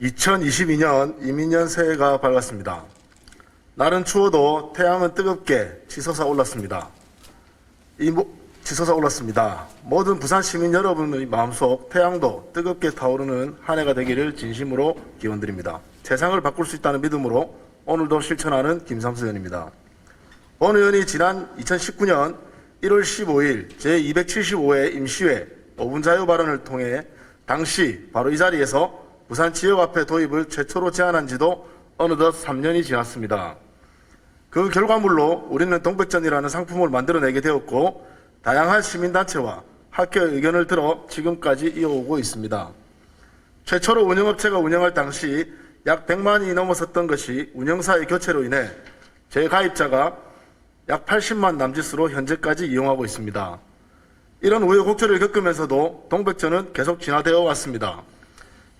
2022년 이민년 새해가 밝았습니다. 날은 추워도 태양은 뜨겁게 치솟아 올랐습니다. 이 모- 치솟아 올랐습니다. 모든 부산 시민 여러분의 마음속 태양도 뜨겁게 타오르는 한 해가 되기를 진심으로 기원드립니다. 세상을 바꿀 수 있다는 믿음으로 오늘도 실천하는 김삼수 의원입니다. 본 의원이 지난 2019년 1월 15일 제275회 임시회 5분 자유 발언을 통해 당시 바로 이 자리에서 부산 지역화폐 도입을 최초로 제안한 지도 어느덧 3년이 지났습니다. 그 결과물로 우리는 동백전이라는 상품을 만들어내게 되었고 다양한 시민단체와 학교의 의견을 들어 지금까지 이어오고 있습니다. 최초로 운영업체가 운영할 당시 약 100만이 넘었었던 것이 운영사의 교체로 인해 재가입자가 약 80만 남짓으로 현재까지 이용하고 있습니다. 이런 우여곡절을 겪으면서도 동백전은 계속 진화되어 왔습니다.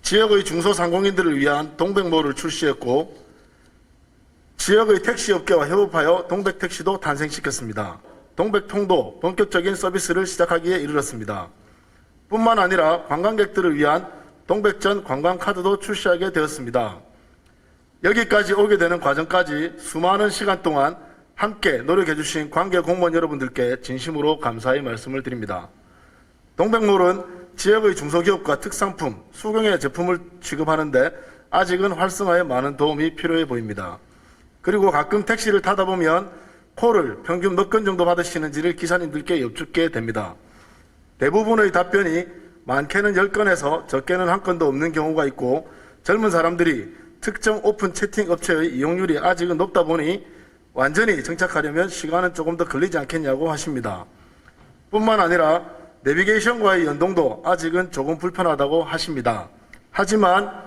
지역의 중소상공인들을 위한 동백몰을 출시했고 지역의 택시업계와 협업하여 동백택시도 탄생시켰습니다. 동백통도 본격적인 서비스를 시작하기에 이르렀습니다. 뿐만 아니라 관광객들을 위한 동백전 관광카드도 출시하게 되었습니다. 여기까지 오게 되는 과정까지 수많은 시간 동안 함께 노력해주신 관계 공무원 여러분들께 진심으로 감사의 말씀을 드립니다. 동백몰은 지역의 중소기업과 특상품, 수경의 제품을 취급하는데 아직은 활성화에 많은 도움이 필요해 보입니다. 그리고 가끔 택시를 타다 보면 콜을 평균 몇 건 정도 받으시는지를 기사님들께 여쭙게 됩니다. 대부분의 답변이 많게는 10건에서 적게는 한 건도 없는 경우가 있고 젊은 사람들이 특정 오픈 채팅 업체의 이용률이 아직은 높다 보니 완전히 정착하려면 시간은 조금 더 걸리지 않겠냐고 하십니다. 뿐만 아니라 내비게이션과의 연동도 아직은 조금 불편하다고 하십니다. 하지만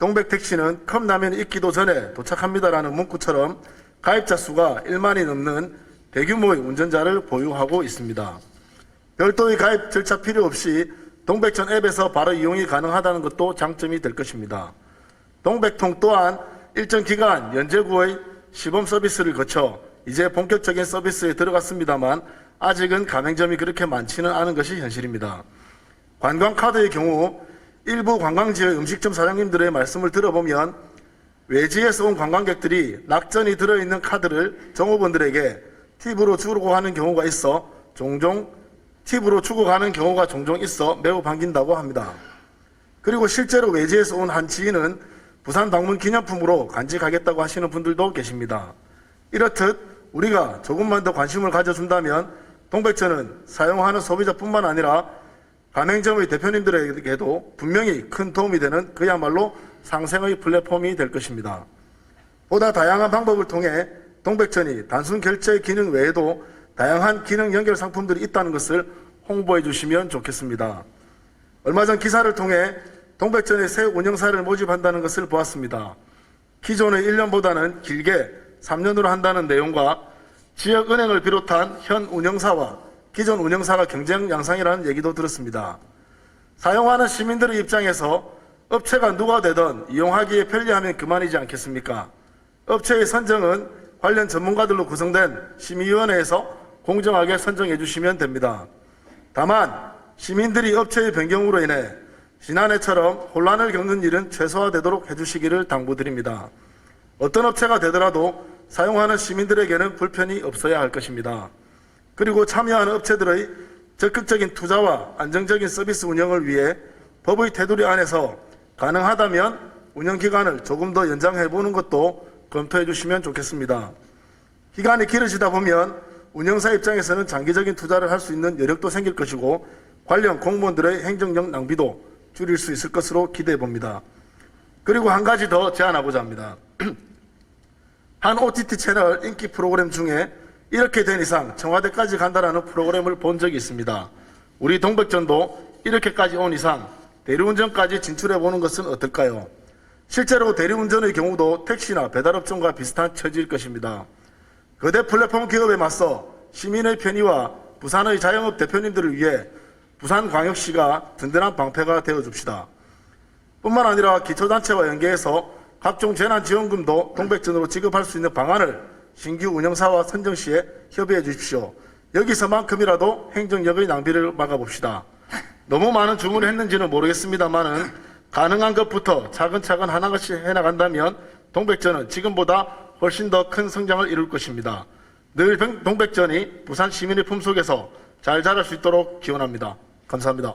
동백택시는 컵라면이 있기도 전에 도착합니다라는 문구처럼 가입자 수가 1만이 넘는 대규모의 운전자를 보유하고 있습니다. 별도의 가입 절차 필요 없이 동백전 앱에서 바로 이용이 가능하다는 것도 장점이 될 것입니다. 동백통 또한 일정 기간 연제구의 시범 서비스를 거쳐 이제 본격적인 서비스에 들어갔습니다만 아직은 가맹점이 그렇게 많지는 않은 것이 현실입니다. 관광카드의 경우 일부 관광지의 음식점 사장님들의 말씀을 들어보면 외지에서 온 관광객들이 낙전이 들어있는 카드를 종업원들에게 팁으로 주고 하는 경우가 있어 종종 팁으로 주고 가는 경우가 종종 있어 매우 반긴다고 합니다. 그리고 실제로 외지에서 온 한 지인은 부산 방문 기념품으로 간직하겠다고 하시는 분들도 계십니다. 이렇듯 우리가 조금만 더 관심을 가져준다면 동백전은 사용하는 소비자뿐만 아니라 가맹점의 대표님들에게도 분명히 큰 도움이 되는 그야말로 상생의 플랫폼이 될 것입니다. 보다 다양한 방법을 통해 동백전이 단순 결제 기능 외에도 다양한 기능 연결 상품들이 있다는 것을 홍보해 주시면 좋겠습니다. 얼마 전 기사를 통해 동백전의 새 운영사를 모집한다는 것을 보았습니다. 기존의 1년보다는 길게 3년으로 한다는 내용과 지역은행을 비롯한 현 운영사와 기존 운영사가 경쟁 양상이라는 얘기도 들었습니다. 사용하는 시민들의 입장에서 업체가 누가 되든 이용하기에 편리하면 그만이지 않겠습니까? 업체의 선정은 관련 전문가들로 구성된 심의위원회에서 공정하게 선정해 주시면 됩니다. 다만 시민들이 업체의 변경으로 인해 지난해처럼 혼란을 겪는 일은 최소화되도록 해주시기를 당부드립니다. 어떤 업체가 되더라도 사용하는 시민들에게는 불편이 없어야 할 것입니다. 그리고 참여하는 업체들의 적극적인 투자와 안정적인 서비스 운영을 위해 법의 테두리 안에서 가능하다면 운영 기간을 조금 더 연장해 보는 것도 검토해 주시면 좋겠습니다. 기간이 길어지다 보면 운영사 입장에서는 장기적인 투자를 할 수 있는 여력도 생길 것이고 관련 공무원들의 행정력 낭비도 줄일 수 있을 것으로 기대해 봅니다. 그리고 한 가지 더 제안하고자 합니다. 한 OTT 채널 인기 프로그램 중에 이렇게 된 이상 청와대까지 간다라는 프로그램을 본 적이 있습니다. 우리 동백전도 이렇게까지 온 이상 대리운전까지 진출해 보는 것은 어떨까요? 실제로 대리운전의 경우도 택시나 배달업종과 비슷한 처지일 것입니다. 거대 플랫폼 기업에 맞서 시민의 편의와 부산의 자영업 대표님들을 위해 부산광역시가 든든한 방패가 되어 줍시다. 뿐만 아니라 기초단체와 연계해서 각종 재난지원금도 동백전으로 지급할 수 있는 방안을 신규 운영사와 선정시에 협의해 주십시오. 여기서만큼이라도 행정력의 낭비를 막아봅시다. 너무 많은 주문을 했는지는 모르겠습니다만은 가능한 것부터 차근차근 하나같이 해나간다면 동백전은 지금보다 훨씬 더 큰 성장을 이룰 것입니다. 늘 동백전이 부산 시민의 품속에서 잘 자랄 수 있도록 기원합니다. 감사합니다.